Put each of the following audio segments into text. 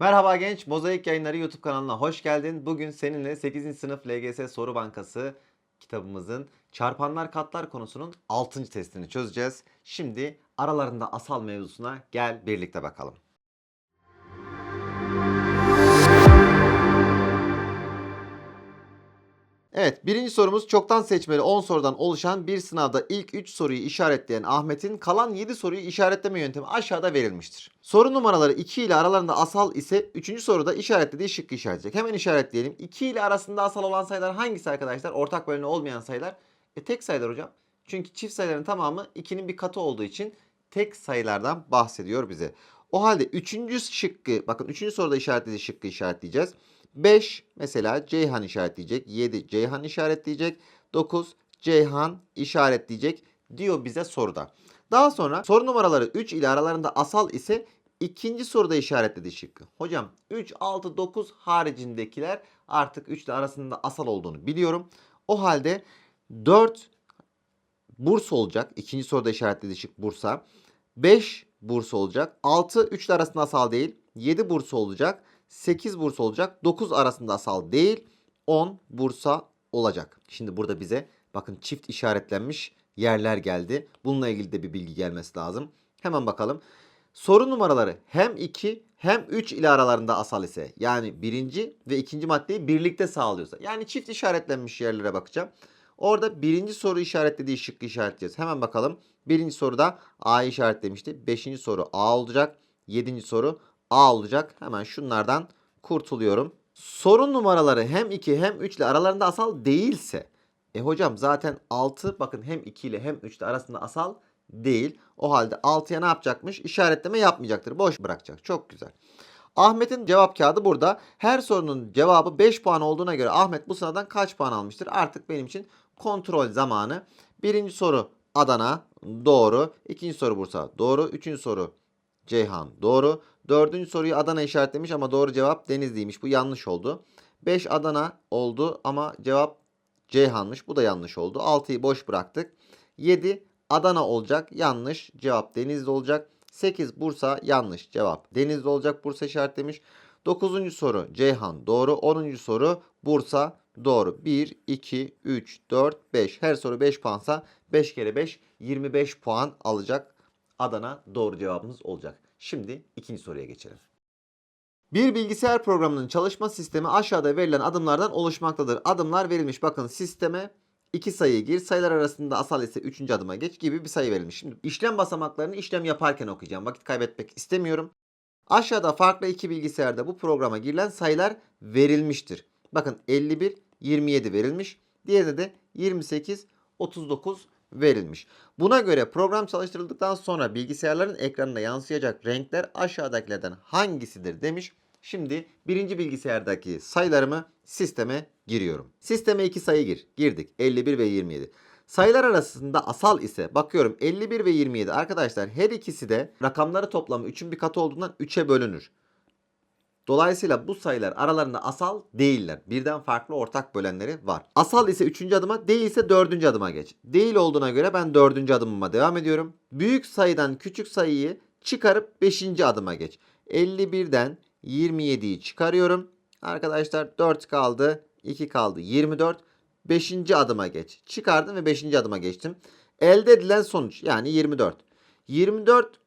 Merhaba genç, Mozaik Yayınları YouTube kanalına hoş geldin. Bugün seninle 8. sınıf LGS Soru Bankası kitabımızın çarpanlar katlar konusunun 6. testini çözeceğiz. Şimdi aralarında asal mevzusuna gel birlikte bakalım. Evet, birinci sorumuz çoktan seçmeli 10 sorudan oluşan bir sınavda ilk 3 soruyu işaretleyen Ahmet'in kalan 7 soruyu işaretleme yöntemi aşağıda verilmiştir. Soru numaraları 2 ile aralarında asal ise 3. soruda işaretlediği şıkkı işaretleyecek. Hemen işaretleyelim. 2 ile arasında asal olan sayılar hangisi arkadaşlar? Ortak böleni olmayan sayılar. E tek sayılar hocam. Çünkü çift sayıların tamamı 2'nin bir katı olduğu için tek sayılardan bahsediyor bize. O halde 3. şıkkı, bakın 3. soruda işaretlediği şıkkı işaretleyeceğiz. 5 mesela Ceyhan işaretleyecek. 7 Ceyhan işaretleyecek. 9 Ceyhan işaretleyecek diyor bize soruda. Daha sonra soru numaraları 3 ile aralarında asal ise ikinci soruda işaretlediği şıkkı. Hocam 3, 6, 9 haricindekiler artık 3 ile arasında asal olduğunu biliyorum. O halde 4 Bursa olacak. İkinci soruda işaretlediği şık Bursa. 5 Bursa olacak. 6 3 ile arasında asal değil. 7 Bursa olacak. 8 Bursa olacak. 9 arasında asal değil. 10 Bursa olacak. Şimdi burada bize bakın çift işaretlenmiş yerler geldi. Bununla ilgili de bir bilgi gelmesi lazım. Hemen bakalım. Soru numaraları hem 2 hem 3 ile aralarında asal ise yani birinci ve ikinci maddeyi birlikte sağlıyorsa yani çift işaretlenmiş yerlere bakacağım. Orada birinci soru işaretlediği şıkkı işaretleyeceğiz. Hemen bakalım. Birinci soruda A işaretlemişti. Beşinci soru A olacak. Yedinci soru A olacak. Hemen şunlardan kurtuluyorum. Sorun numaraları hem 2 hem 3 ile aralarında asal değilse e hocam zaten 6 bakın hem 2 ile hem 3 ile arasında asal değil. O halde 6'ya ne yapacakmış? İşaretleme yapmayacaktır. Boş bırakacak. Çok güzel. Ahmet'in cevap kağıdı burada. Her sorunun cevabı 5 puan olduğuna göre Ahmet bu sınavdan kaç puan almıştır? Artık benim için kontrol zamanı. Birinci soru Adana doğru. İkinci soru Bursa doğru. Üçüncü soru Ceyhan doğru. Dördüncü soruyu Adana işaretlemiş ama doğru cevap Denizli'ymiş. Bu yanlış oldu. 5 Adana oldu ama cevap Ceyhan'mış. Bu da yanlış oldu. 6'yı boş bıraktık. 7 Adana olacak. Yanlış. Cevap Denizli olacak. 8 Bursa yanlış. Cevap Denizli olacak. Bursa işaretlemiş. 9. soru Ceyhan doğru. 10. soru Bursa doğru. 1, 2, 3, 4, 5. Her soru 5 puansa 5 kere 5 25 puan alacak. Adana doğru cevabımız olacak. Şimdi ikinci soruya geçelim. Bir bilgisayar programının çalışma sistemi aşağıda verilen adımlardan oluşmaktadır. Adımlar verilmiş. Bakın sisteme iki sayıyı gir. Sayılar arasında asal ise üçüncü adıma geç gibi bir sayı verilmiş. Şimdi işlem basamaklarını işlem yaparken okuyacağım. Vakit kaybetmek istemiyorum. Aşağıda farklı iki bilgisayarda bu programa girilen sayılar verilmiştir. Bakın 51, 27 verilmiş. Diğerinde de 28, 39 verilmiş. Buna göre program çalıştırıldıktan sonra bilgisayarların ekranına yansıyacak renkler aşağıdakilerden hangisidir demiş. Şimdi birinci bilgisayardaki sayılarımı sisteme giriyorum. Sisteme iki sayı gir. Girdik. 51 ve 27. Sayılar arasında asal ise bakıyorum 51 ve 27 arkadaşlar her ikisi de rakamları toplamı 3'ün bir katı olduğundan 3'e bölünür. Dolayısıyla bu sayılar aralarında asal değiller. Birden farklı ortak bölenleri var. Asal ise 3. adıma, değilse 4. adıma geç. Değil olduğuna göre ben 4. adımıma devam ediyorum. Büyük sayıdan küçük sayıyı çıkarıp 5. adıma geç. 51'den 27'yi çıkarıyorum. Arkadaşlar 4 kaldı, 2 kaldı, 24. 5. adıma geç. Çıkardım ve 5. adıma geçtim. Elde edilen sonuç yani 24. 24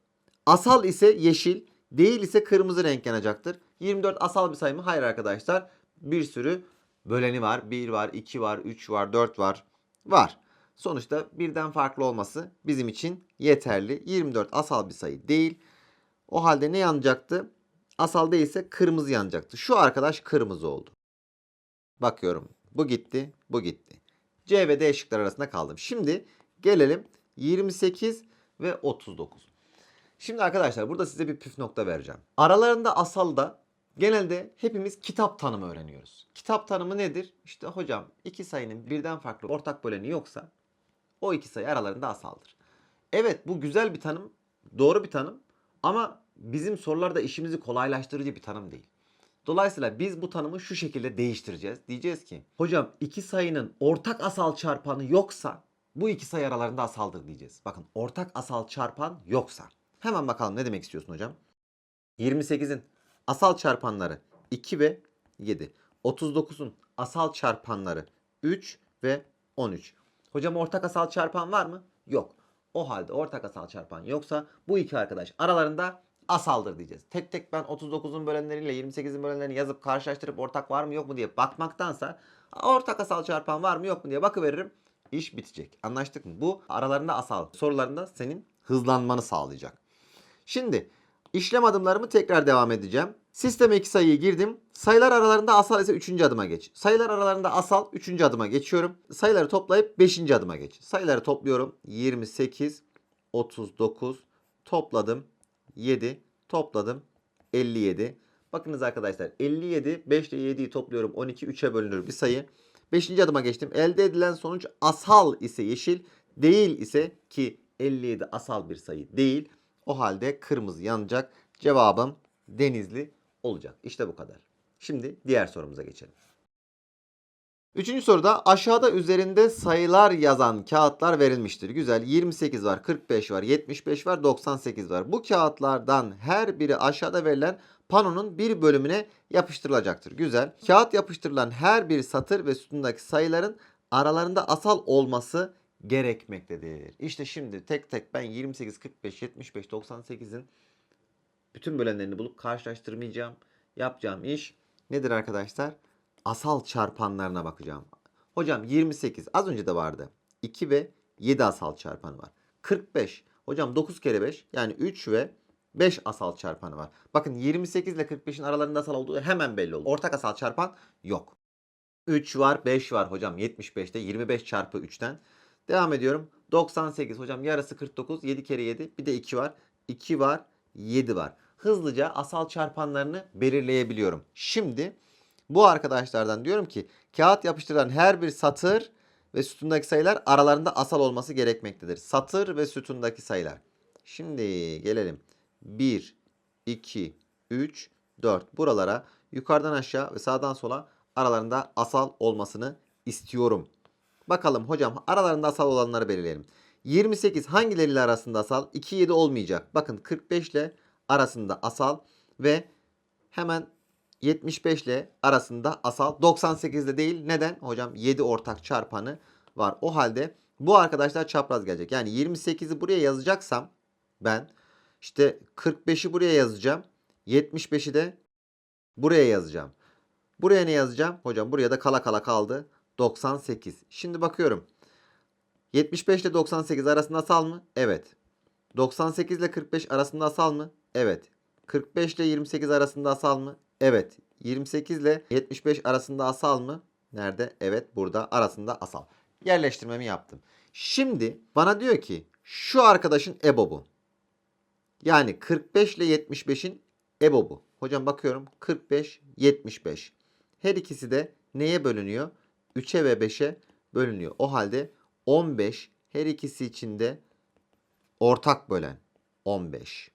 asal ise yeşil, değil ise kırmızı renk yanacaktır. 24 asal bir sayı mı? Hayır arkadaşlar. Bir sürü böleni var. 1 var, 2 var, 3 var, 4 var. Var. Sonuçta birden farklı olması bizim için yeterli. 24 asal bir sayı değil. O halde ne yanacaktı? Asal değilse kırmızı yanacaktı. Şu arkadaş kırmızı oldu. Bakıyorum. Bu gitti, bu gitti. C ve D şıklar arasında kaldım. Şimdi gelelim 28 ve 39. Şimdi arkadaşlar burada size bir püf nokta vereceğim. Aralarında asalda genelde hepimiz kitap tanımı öğreniyoruz. Kitap tanımı nedir? İşte hocam iki sayının birden farklı ortak böleni yoksa o iki sayı aralarında asaldır. Evet bu güzel bir tanım, doğru bir tanım ama bizim sorularda işimizi kolaylaştırıcı bir tanım değil. Dolayısıyla biz bu tanımı şu şekilde değiştireceğiz. Diyeceğiz ki hocam iki sayının ortak asal çarpanı yoksa bu iki sayı aralarında asaldır diyeceğiz. Bakın ortak asal çarpan yoksa. Hemen bakalım ne demek istiyorsun hocam? 28'in asal çarpanları 2 ve 7. 39'un asal çarpanları 3 ve 13. Hocam ortak asal çarpan var mı? Yok. O halde ortak asal çarpan yoksa bu iki arkadaş aralarında asaldır diyeceğiz. Tek tek ben 39'un bölenleriyle 28'in bölenlerini yazıp karşılaştırıp ortak var mı yok mu diye bakmaktansa ortak asal çarpan var mı yok mu diye bakıveririm. İş bitecek. Anlaştık mı? Bu aralarında asal sorularında senin hızlanmanı sağlayacak. Şimdi işlem adımlarımı tekrar devam edeceğim. Sisteme iki sayıyı girdim. Sayılar aralarında asal ise 3. adıma geç. Sayılar aralarında asal 3. adıma geçiyorum. Sayıları toplayıp 5. adıma geç. Sayıları topluyorum. 28, 39, topladım. 7, topladım. 57. Bakınız arkadaşlar 57, 5 ile 7'yi topluyorum. 12, 3'e bölünür bir sayı. 5. adıma geçtim. Elde edilen sonuç asal ise yeşil, değil ise ki 57 asal bir sayı değil. O halde kırmızı yanacak. Cevabım Denizli olacak. İşte bu kadar. Şimdi diğer sorumuza geçelim. Üçüncü soruda aşağıda üzerinde sayılar yazan kağıtlar verilmiştir. Güzel 28 var, 45 var, 75 var, 98 var. Bu kağıtlardan her biri aşağıda verilen panonun bir bölümüne yapıştırılacaktır. Güzel. Kağıt yapıştırılan her bir satır ve sütundaki sayıların aralarında asal olması gerekmektedir. İşte şimdi tek tek ben 28, 45, 75, 98'in bütün bölenlerini bulup karşılaştırmayacağım. Yapacağım iş nedir arkadaşlar? Asal çarpanlarına bakacağım. Hocam 28 az önce de vardı. 2 ve 7 asal çarpanı var. 45. Hocam 9 kere 5 yani 3 ve 5 asal çarpanı var. Bakın 28 ile 45'in aralarında asal olduğu hemen belli oldu. Ortak asal çarpan yok. 3 var 5 var hocam 75'te 25 çarpı 3'ten. Devam ediyorum. 98 hocam yarısı 49 7 kere 7 bir de 2 var. 2 var 7 var. Hızlıca asal çarpanlarını belirleyebiliyorum. Şimdi bu arkadaşlardan diyorum ki kağıt yapıştırılan her bir satır ve sütundaki sayılar aralarında asal olması gerekmektedir. Satır ve sütundaki sayılar. Şimdi gelelim. 1, 2, 3, 4 buralara yukarıdan aşağı ve sağdan sola aralarında asal olmasını istiyorum. Bakalım hocam aralarında asal olanları belirleyelim. 28 hangileriyle arasında asal? 2, 7 olmayacak. Bakın 45 ile arasında asal ve hemen 75 ile arasında asal 98 ile değil. Neden? Hocam 7 ortak çarpanı var. O halde bu arkadaşlar çapraz gelecek. Yani 28'i buraya yazacaksam ben işte 45'i buraya yazacağım. 75'i de buraya yazacağım. Buraya ne yazacağım? Hocam buraya da kala kala kaldı. 98. Şimdi bakıyorum. 75 ile 98 arasında asal mı? Evet. 98 ile 45 arasında asal mı? Evet. 45 ile 28 arasında asal mı? Evet. 28 ile 75 arasında asal mı? Nerede? Evet burada arasında asal. Yerleştirmemi yaptım. Şimdi bana diyor ki şu arkadaşın EBOB'u. Yani 45 ile 75'in EBOB'u. Hocam bakıyorum 45, 75. Her ikisi de neye bölünüyor? 3'e ve 5'e bölünüyor. O halde 15 her ikisi içinde ortak bölen 15.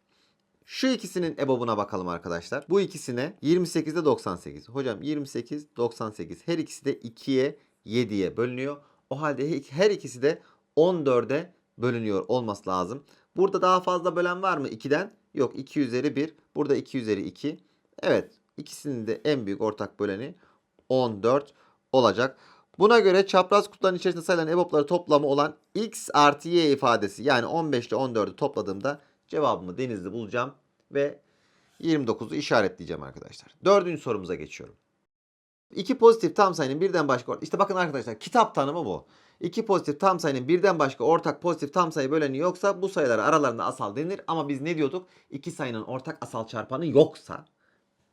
Şu ikisinin EBOB'una bakalım arkadaşlar. Bu ikisine 28'de 98. Hocam 28, 98. Her ikisi de 2'ye 7'ye bölünüyor. O halde her ikisi de 14'e bölünüyor olması lazım. Burada daha fazla bölen var mı 2'den? Yok 2 üzeri 1. Burada 2 üzeri 2. Evet ikisinin de en büyük ortak böleni 14 olacak. Buna göre çapraz kutuların içerisinde sayılan EBOB'ları toplamı olan x artı y ifadesi yani 15 ile 14'ü topladığımda cevabımı denizli bulacağım ve 29'u işaretleyeceğim arkadaşlar. Dördüncü sorumuza geçiyorum. İki pozitif tam sayının birden başka işte bakın arkadaşlar kitap tanımı bu. İki pozitif tam sayının birden başka ortak pozitif tam sayı böleni yoksa bu sayılara aralarında asal denir. Ama biz ne diyorduk? İki sayının ortak asal çarpanı yoksa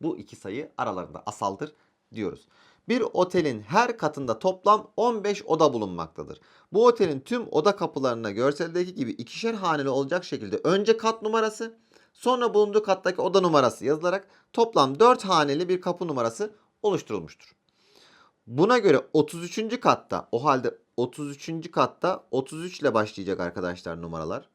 bu iki sayı aralarında asaldır diyoruz. Bir otelin her katında toplam 15 oda bulunmaktadır. Bu otelin tüm oda kapılarına görseldeki gibi ikişer haneli olacak şekilde önce kat numarası sonra bulunduğu kattaki oda numarası yazılarak toplam 4 haneli bir kapı numarası oluşturulmuştur. Buna göre 33. katta o halde 33. katta 33 ile başlayacak arkadaşlar numaralar.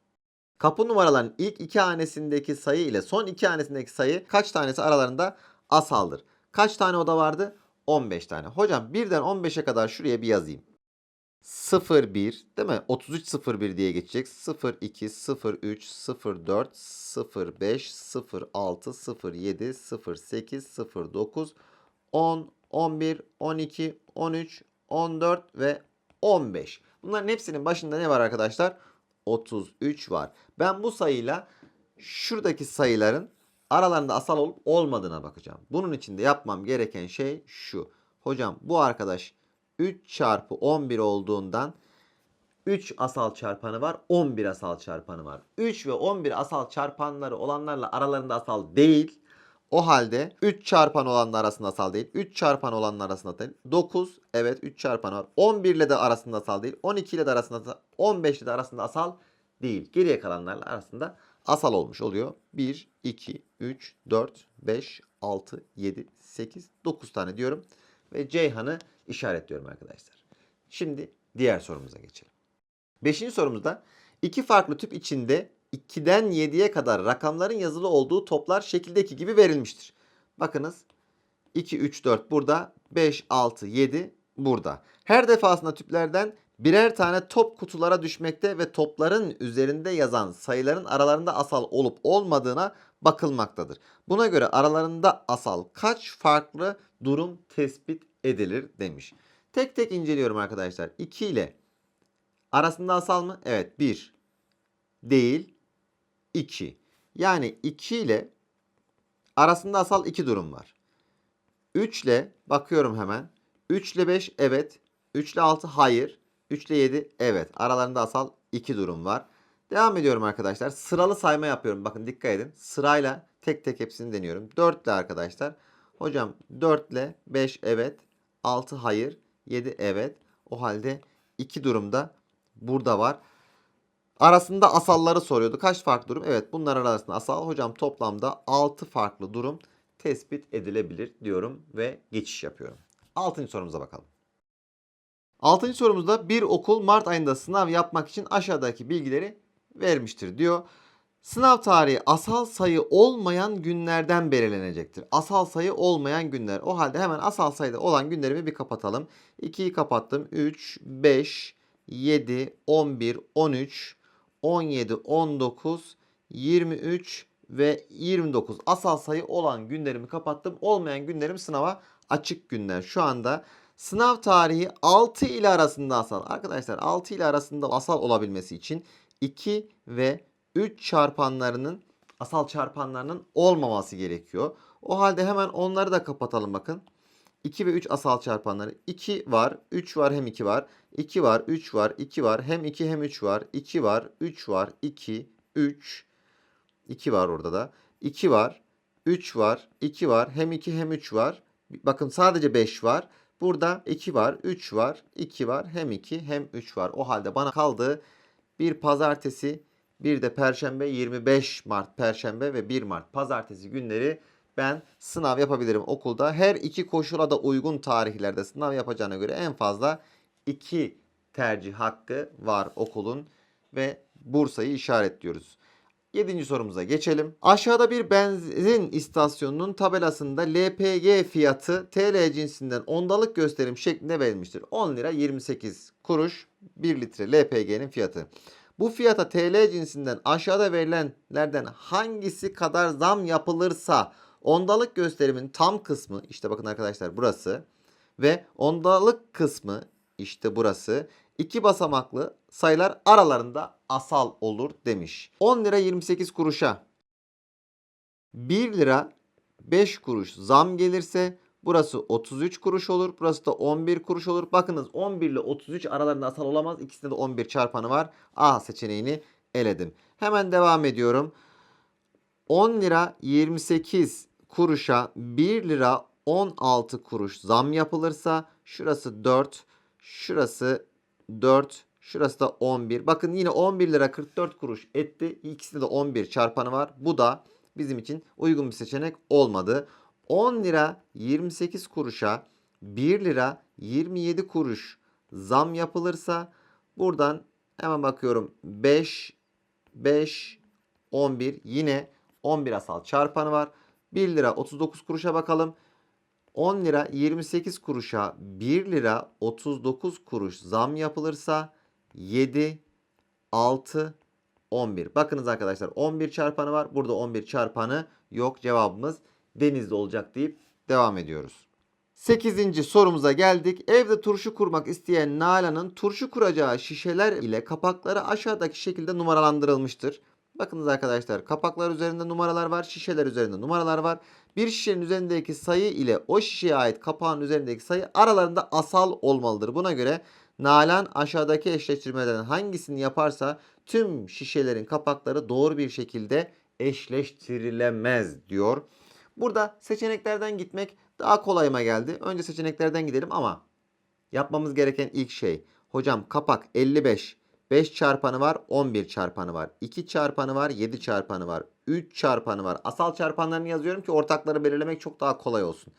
Kapı numaraların ilk iki hanesindeki sayı ile son iki hanesindeki sayı kaç tanesi aralarında asaldır. Kaç tane oda vardı? 15 tane. Hocam birden 15'e kadar şuraya bir yazayım. 01 değil mi? 3301 diye geçecek. 02 03 04 05 06 07 08 09 10 11 12 13 14 ve 15. Bunların hepsinin başında ne var arkadaşlar? 33 var. Ben bu sayıyla şuradaki sayıların aralarında asal olup olmadığına bakacağım. Bunun için de yapmam gereken şey şu. Hocam bu arkadaş 3 çarpı 11 olduğundan 3 asal çarpanı var, 11 asal çarpanı var. 3 ve 11 asal çarpanları olanlarla aralarında asal değil. O halde 3 çarpan olanlar arasında asal değil. 3 çarpan olanlar arasında değil. 9 evet 3 çarpan var. 11 ile de arasında asal değil. 12 ile de arasında asal, 15 ile de arasında asal değil. Geriye kalanlarla arasında asal olmuş oluyor. 1, 2, 3, 4, 5, 6, 7, 8, 9 tane diyorum. Ve Ceyhan'ı işaretliyorum arkadaşlar. Şimdi diğer sorumuza geçelim. Beşinci sorumuzda iki farklı tüp içinde 2'den 7'ye kadar rakamların yazılı olduğu toplar şekildeki gibi verilmiştir. Bakınız 2, 3, 4 burada, 5, 6, 7 burada. Her defasında tüplerden birer tane top kutulara düşmekte ve topların üzerinde yazan sayıların aralarında asal olup olmadığına bakılmaktadır. Buna göre aralarında asal kaç farklı durum tespit edilir demiş. Tek tek inceliyorum arkadaşlar. 2 ile arasında asal mı? Evet 1 değil 2. Yani 2 ile arasında asal 2 durum var. 3 ile bakıyorum hemen. 3 ile 5 evet. 3 ile 6 hayır. 3 ile 7 evet. Aralarında asal 2 durum var. Devam ediyorum arkadaşlar. Sıralı sayma yapıyorum. Bakın dikkat edin. Sırayla tek tek hepsini deniyorum. 4 ile arkadaşlar. Hocam 4 ile 5 evet. 6 hayır. 7 evet. O halde 2 durumda burada var. Arasında asalları soruyordu. Kaç farklı durum? Evet bunlar arasında asal. Hocam toplamda 6 farklı durum tespit edilebilir diyorum ve geçiş yapıyorum. 6. sorumuza bakalım. 6. sorumuzda bir okul Mart ayında sınav yapmak için aşağıdaki bilgileri vermiştir diyor. Sınav tarihi asal sayı olmayan günlerden belirlenecektir. Asal sayı olmayan günler. O halde hemen asal sayıda olan günlerimi bir kapatalım. 2'yi kapattım. 3, 5, 7, 11, 13, 17, 19, 23 ve 29 asal sayı olan günlerimi kapattım. Olmayan günlerim sınava açık günler. Şu anda sınav tarihi 6 ile arasında asal. Arkadaşlar 6 ile arasında asal olabilmesi için 2 ve 3 çarpanlarının asal çarpanlarının olmaması gerekiyor. O halde hemen onları da kapatalım bakın. 2 ve 3 asal çarpanları. 2 var, 3 var hem 2 var. 2 var, 3 var, 2 var. Hem 2 hem 3 var. 2 var, 3 var, 2, 3. 2 var orada da. 2 var, 3 var, 2 var. Hem 2 hem 3 var. Bakın sadece 5 var. Burada 2 var, 3 var, 2 var. Hem 2 hem 3 var. O halde bana kaldı bir pazartesi, bir de perşembe 25 Mart perşembe ve 1 Mart pazartesi günleri ben sınav yapabilirim okulda. Her iki koşula da uygun tarihlerde sınav yapacağına göre en fazla 2 tercih hakkı var okulun ve Bursa'yı işaretliyoruz. Yedinci sorumuza geçelim. Aşağıda bir benzin istasyonunun tabelasında LPG fiyatı TL cinsinden ondalık gösterim şeklinde verilmiştir. 10 lira 28 kuruş 1 litre LPG'nin fiyatı. Bu fiyata TL cinsinden aşağıda verilenlerden hangisi kadar zam yapılırsa ondalık gösterimin tam kısmı işte bakın arkadaşlar burası ve ondalık kısmı işte burası iki basamaklı sayılar aralarında asal olur demiş. 10 lira 28 kuruşa 1 lira 5 kuruş zam gelirse burası 33 kuruş olur. Burası da 11 kuruş olur. Bakınız 11 ile 33 aralarında asal olamaz. İkisinde de 11 çarpanı var. A seçeneğini eledim. Hemen devam ediyorum. 10 lira 28 kuruşa 1 lira 16 kuruş zam yapılırsa şurası 4, şurası 4, şurası da 11. Bakın yine 11 lira 44 kuruş etti. İkisinde de 11 çarpanı var. Bu da bizim için uygun bir seçenek olmadı. 10 lira 28 kuruşa 1 lira 27 kuruş zam yapılırsa buradan hemen bakıyorum 5 5 11 yine 11 asal çarpanı var. 1 lira 39 kuruşa bakalım. 10 lira 28 kuruşa 1 lira 39 kuruş zam yapılırsa 7, 6, 11. Bakınız arkadaşlar 11 çarpanı var. Burada 11 çarpanı yok. Cevabımız denizde olacak deyip devam ediyoruz. 8. sorumuza geldik. Evde turşu kurmak isteyen Nalan'ın turşu kuracağı şişeler ile kapakları aşağıdaki şekilde numaralandırılmıştır. Bakınız arkadaşlar kapaklar üzerinde numaralar var, şişeler üzerinde numaralar var. Bir şişenin üzerindeki sayı ile o şişeye ait kapağın üzerindeki sayı aralarında asal olmalıdır. Buna göre Nalan aşağıdaki eşleştirmeden hangisini yaparsa tüm şişelerin kapakları doğru bir şekilde eşleştirilemez diyor. Burada seçeneklerden gitmek daha kolayıma geldi. Önce seçeneklerden gidelim ama yapmamız gereken ilk şey. Hocam kapak 55. 5 çarpanı var 11 çarpanı var. 2 çarpanı var 7 çarpanı var. 3 çarpanı var. Asal çarpanlarını yazıyorum ki ortakları belirlemek çok daha kolay olsun.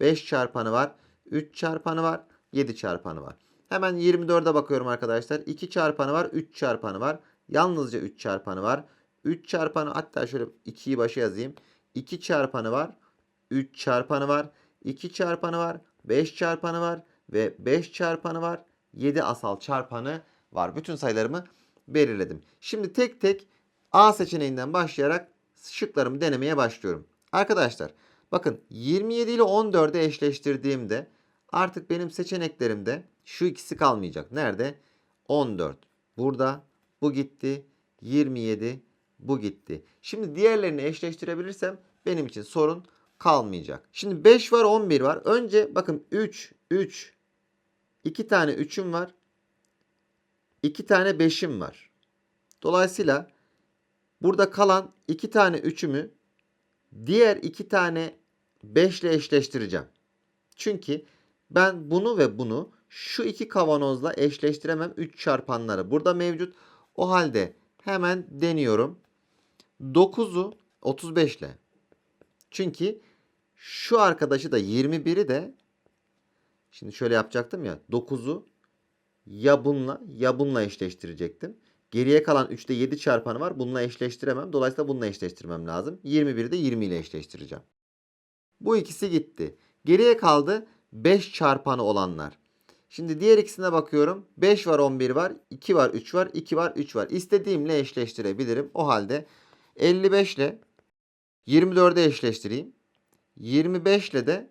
5 çarpanı var. 3 çarpanı var. 7 çarpanı var. Hemen 24'e bakıyorum arkadaşlar. 2 çarpanı var. 3 çarpanı var. Yalnızca 3 çarpanı var. 3 çarpanı hatta şöyle 2'yi başa yazayım. 2 çarpanı var. 3 çarpanı var. 2 çarpanı var. 5 çarpanı var. Ve 5 çarpanı var. 7 asal çarpanı var. Bütün sayılarımı belirledim. Şimdi tek tek A seçeneğinden başlayarak şıklarımı denemeye başlıyorum. Arkadaşlar bakın 27 ile 14'ü eşleştirdiğimde artık benim seçeneklerimde şu ikisi kalmayacak. Nerede? 14. Burada bu gitti. 27 bu gitti. Şimdi diğerlerini eşleştirebilirsem benim için sorun kalmayacak. Şimdi 5 var 11 var. Önce bakın 3 3 2 tane 3'üm var. 2 tane 5'im var. Dolayısıyla burada kalan 2 tane 3'ümü diğer 2 tane 5 ile eşleştireceğim. Çünkü ben bunu ve bunu şu iki kavanozla eşleştiremem 3 çarpanları. Burada mevcut. O halde hemen deniyorum. 9'u 35 ile. Çünkü şu arkadaşı da 21'i de şimdi şöyle yapacaktım ya 9'u ya bununla ya bununla eşleştirecektim. Geriye kalan 3'te 7 çarpanı var. Bununla eşleştiremem. Dolayısıyla bununla eşleştirmem lazım. 21'i de 20 ile eşleştireceğim. Bu ikisi gitti. Geriye kaldı 5 çarpanı olanlar. Şimdi diğer ikisine bakıyorum. 5 var 11 var. 2 var 3 var. 2 var 3 var. İstediğimle eşleştirebilirim. O halde 55 ile 24'e eşleştireyim. 25 ile de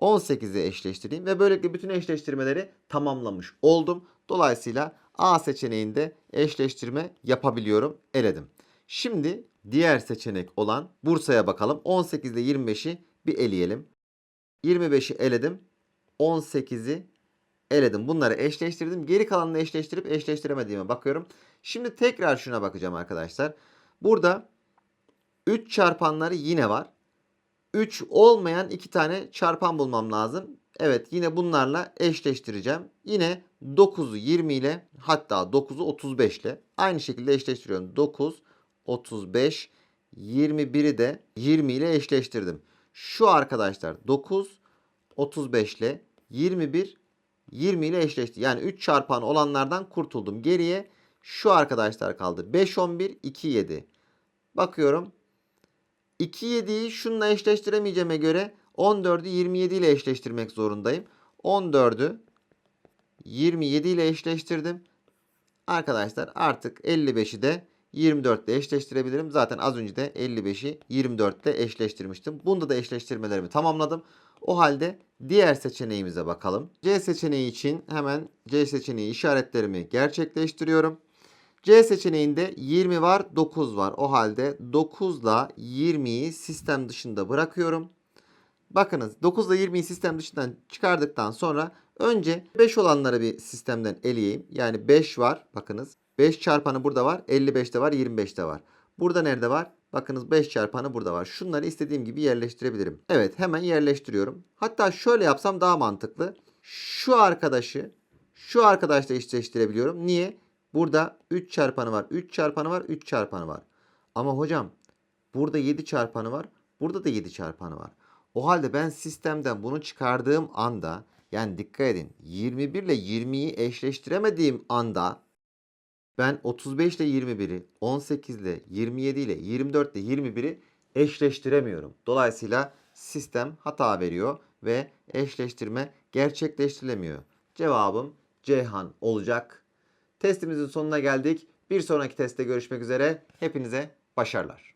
18'e eşleştireyim ve böylelikle bütün eşleştirmeleri tamamlamış oldum. Dolayısıyla A seçeneğinde eşleştirme yapabiliyorum. Eledim. Şimdi diğer seçenek olan Bursa'ya bakalım. 18 ile 25'i bir eleyelim. 25'i eledim. 18'i eledim. Bunları eşleştirdim. Geri kalanını eşleştirip eşleştiremediğime bakıyorum. Şimdi tekrar şuna bakacağım arkadaşlar. Burada 3 çarpanları yine var. 3 olmayan 2 tane çarpan bulmam lazım. Evet yine bunlarla eşleştireceğim. Yine 9'u 20 ile hatta 9'u 35 ile aynı şekilde eşleştiriyorum. 9, 35, 21'i de 20 ile eşleştirdim. Şu arkadaşlar 9, 35 ile 21, 20 ile eşleşti. Yani 3 çarpan olanlardan kurtuldum. Geriye şu arkadaşlar kaldı. 5, 11, 2, 7. Bakıyorum 2 7'yi şununla eşleştiremeyeceğime göre 14'ü 27 ile eşleştirmek zorundayım. 14'ü 27 ile eşleştirdim. Arkadaşlar artık 55'i de 24 ile eşleştirebilirim. Zaten az önce de 55'i 24 ile eşleştirmiştim. Bunda da eşleştirmelerimi tamamladım. O halde diğer seçeneğimize bakalım. C seçeneği için hemen C seçeneği işaretlerimi gerçekleştiriyorum. C seçeneğinde 20 var, 9 var. O halde 9 ile 20'yi sistem dışında bırakıyorum. Bakınız 9 ile 20'yi sistem dışından çıkardıktan sonra önce 5 olanları bir sistemden eleyeyim. Yani 5 var. Bakınız 5 çarpanı burada var. 55'te var. 25'te var. Burada nerede var? Bakınız 5 çarpanı burada var. Şunları istediğim gibi yerleştirebilirim. Evet hemen yerleştiriyorum. Hatta şöyle yapsam daha mantıklı. Şu arkadaşı şu arkadaşla eşleştirebiliyorum. Niye? Burada 3 çarpanı var. 3 çarpanı var. 3 çarpanı var. Ama hocam burada 7 çarpanı var. Burada da 7 çarpanı var. O halde ben sistemden bunu çıkardığım anda yani dikkat edin 21 ile 20'yi eşleştiremediğim anda ben 35 ile 21'i 18 ile 27 ile 24 ile 21'i eşleştiremiyorum. Dolayısıyla sistem hata veriyor ve eşleştirme gerçekleştirilemiyor. Cevabım Ceyhan olacak. Testimizin sonuna geldik. Bir sonraki testte görüşmek üzere. Hepinize başarılar.